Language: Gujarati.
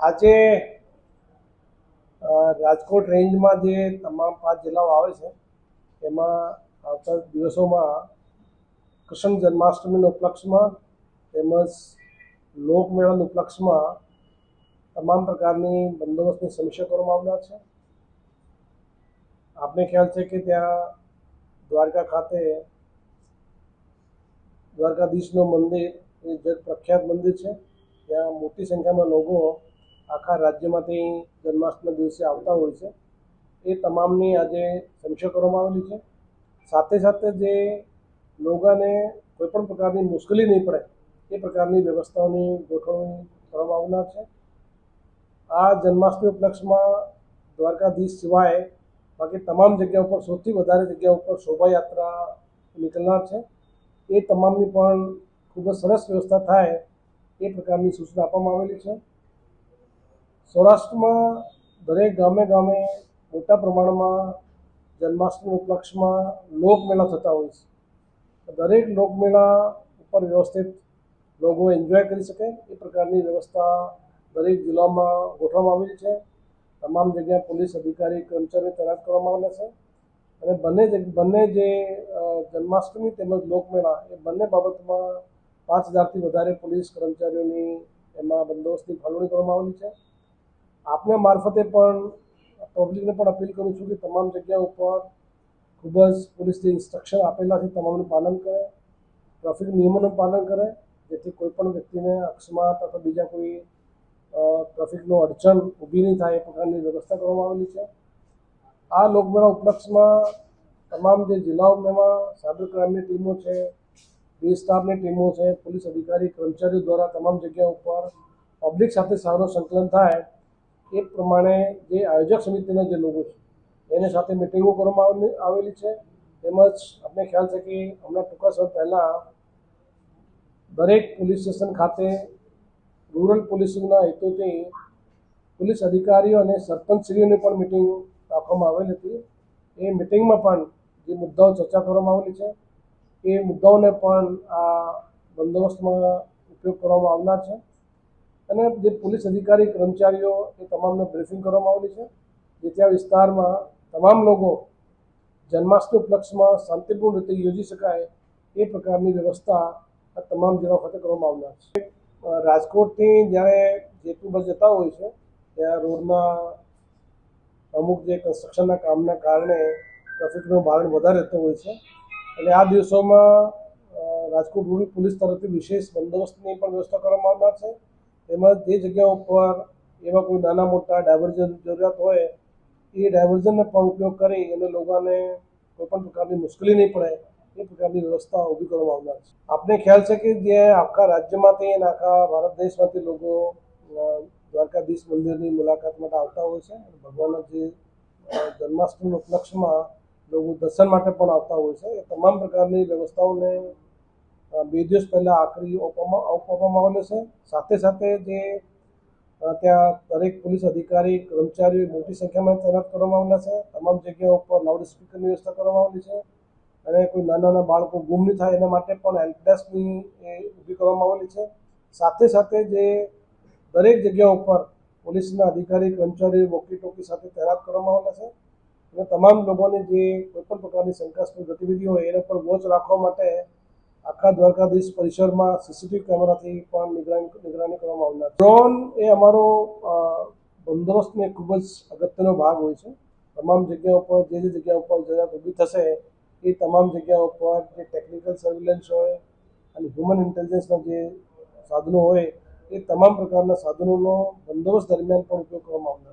આજે રાજકોટ રેન્જમાં જે તમામ પાંચ જિલ્લાઓ આવે છે, એમાં આવતા દિવસોમાં કૃષ્ણ જન્માષ્ટમીના ઉપલક્ષમાં તેમજ લોકમેળાના ઉપલક્ષમાં તમામ પ્રકારની બંદોબસ્તની સમીક્ષા કરવામાં આવનાર છે. આપને ખ્યાલ છે કે ત્યાં દ્વારકા ખાતે દ્વારકાધીશનું મંદિર, એ જગ પ્રખ્યાત મંદિર છે, ત્યાં મોટી સંખ્યામાં લોકો આખા રાજ્યમાંથી જન્માષ્ટમી દિવસે આવતા હોય છે. એ તમામની આજે સમીક્ષા કરવામાં આવેલી છે. સાથે સાથે જે લોકોને કોઈપણ પ્રકારની મુશ્કેલી નહીં પડે, એ પ્રકારની વ્યવસ્થાઓની ગોઠવણી કરવામાં આવનાર છે. આ જન્માષ્ટમી ઉપલક્ષમાં દ્વારકાધીશ સિવાય બાકી તમામ જગ્યા ઉપર સૌથી વધારે જગ્યા ઉપર શોભાયાત્રા નીકળનાર છે. એ તમામની પણ ખૂબ જ સરસ વ્યવસ્થા થાય એ પ્રકારની સૂચના આપવામાં આવેલી છે. સૌરાષ્ટ્રમાં દરેક ગામે ગામે મોટા પ્રમાણમાં જન્માષ્ટમી ઉપલક્ષમાં લોકમેળા થતા હોય છે. દરેક લોકમેળા ઉપર વ્યવસ્થિત લોકો એન્જોય કરી શકે. એ પ્રકારની વ્યવસ્થા દરેક જિલ્લામાં ગોઠવવામાં આવેલી છે. તમામ જગ્યાએ પોલીસ અધિકારી, કર્મચારીઓ તૈનાત કરવામાં આવેલા છે. અને બંને બંને જે જન્માષ્ટમી તેમજ લોકમેળા એ બંને બાબતમાં પાંચ હજારથી વધારે પોલીસ કર્મચારીઓની એમાં બંદોબસ્તની ફાળવણી કરવામાં આવેલી છે. આપને મારફતે પણ પબ્લિકને પણ અપીલ કરું છું કે તમામ જગ્યા ઉપર ખૂબ જ પોલીસ ઇન્સ્ટ્રક્શન આપેલા છે, તમામનું પાલન કરે ટ્રાફિક નિયમોનું પાલન કરે, જેથી કોઈ પણ વ્યક્તિને અકસ્માત અથવા બીજા કોઈ ટ્રાફિકનો અડચણ ઊભી નહીં થાય એ પ્રકારની વ્યવસ્થા કરવામાં આવેલી છે. આ લોકમેળા ઉપલક્ષમાં તમામ જે જિલ્લાઓમાં સાયબર ક્રાઇમની ટીમો છે, બી સ્ટાફની ટીમો છે, પોલીસ અધિકારી, કર્મચારીઓ દ્વારા તમામ જગ્યા ઉપર પબ્લિક સાથે સારું સંકલન થાય એ પ્રમાણે જે આયોજક સમિતિના જે લોકો છે, એની સાથે મિટિંગો કરવામાં આવેલી છે. તેમજ આપણે ખ્યાલ છે કે હમણાં ટૂંકા સમય પહેલાં દરેક પોલીસ સ્ટેશન ખાતે રૂરલ પોલીસિંગના હેતુથી પોલીસ અધિકારીઓ અને સરપંચશ્રીઓની પણ મિટિંગ રાખવામાં આવેલી હતી. એ મિટિંગમાં પણ જે મુદ્દાઓ ચર્ચા કરવામાં આવેલી છે, એ મુદ્દાઓને પણ આ બંદોબસ્તમાં ઉપયોગ કરવામાં આવનાર છે. અને જે પોલીસ અધિકારી, કર્મચારીઓ એ તમામને બ્રીફિંગ કરવામાં આવેલી છે જેથી આ વિસ્તારમાં તમામ લોકો જન્માષ્ટમી ઉપલક્ષમાં શાંતિપૂર્ણ રીતે યોજી શકાય એ પ્રકારની વ્યવસ્થા આ તમામ જિલ્લાઓ ખાતે કરવામાં આવનાર છે. રાજકોટથી જ્યારે જેટલું બસ જતા હોય છે, ત્યાં રોડના અમુક જે કન્સ્ટ્રક્શનના કામના કારણે ટ્રાફિકનો ભારણ વધારે રહેતું હોય છે. એટલે આ દિવસોમાં રાજકોટ રૂરલ પોલીસ તરફથી વિશેષ બંદોબસ્તની પણ વ્યવસ્થા કરવામાં આવનાર છે. તેમજ જે જગ્યા ઉપર એવા કોઈ નાના મોટા ડાયવર્ઝન જરૂરિયાત હોય, એ ડાયવર્ઝનનો પણ ઉપયોગ કરી અને લોકોને કોઈપણ પ્રકારની મુશ્કેલી નહીં પડે, એ પ્રકારની વ્યવસ્થા ઊભી કરવામાં આવનાર છે. આપને ખ્યાલ છે કે જે આખા રાજ્યમાંથી અને આખા ભારત દેશમાંથી લોકો દ્વારકાધીશ મંદિરની મુલાકાત માટે આવતા હોય છે ભગવાનના જે જન્માષ્ટમી ઉપલક્ષમાં લોકો દર્શન માટે પણ આવતા હોય છે. એ તમામ પ્રકારની વ્યવસ્થાઓને બે દિવસ પહેલાં આખરી આપવામાં આવેલો છે. સાથે સાથે જે ત્યાં દરેક પોલીસ અધિકારી, કર્મચારીઓ મોટી સંખ્યામાં તૈનાત કરવામાં આવેલા છે. તમામ જગ્યાઓ ઉપર લાઉડ સ્પીકરની વ્યવસ્થા કરવામાં આવેલી છે. અને કોઈ નાના નાના બાળકો ગુમ નહીં થાય એના માટે પણ હેલ્પ ડેસ્કની એ ઊભી કરવામાં આવેલી છે. સાથે સાથે જે દરેક જગ્યા ઉપર પોલીસના અધિકારી, કર્મચારીઓ વોકી ટોકી સાથે તૈનાત કરવામાં આવેલા છે. અને તમામ લોકોને જે કોઈપણ પ્રકારની શંકાસ્પદ ગતિવિધિ હોય એના પર વોચ રાખવા માટે આખા દ્વારકાધીશ પરિસરમાં સીસીટીવી કેમેરાથી પણ નિગરાની કરવામાં આવનાર ડ્રોન એ અમારો બંદોબસ્તને ખૂબ જ અગત્યનો ભાગ હોય છે. તમામ જગ્યા ઉપર જે જે જગ્યા ઉપર જરૂરિયાત ઊભી થશે, એ તમામ જગ્યા ઉપર જે ટેકનિકલ સર્વેલન્સ હોય અને હ્યુમન ઇન્ટેલિજન્સના જે સાધનો હોય, એ તમામ પ્રકારના સાધનોનો બંદોબસ્ત દરમિયાન પણ ઉપયોગ કરવામાં આવનાર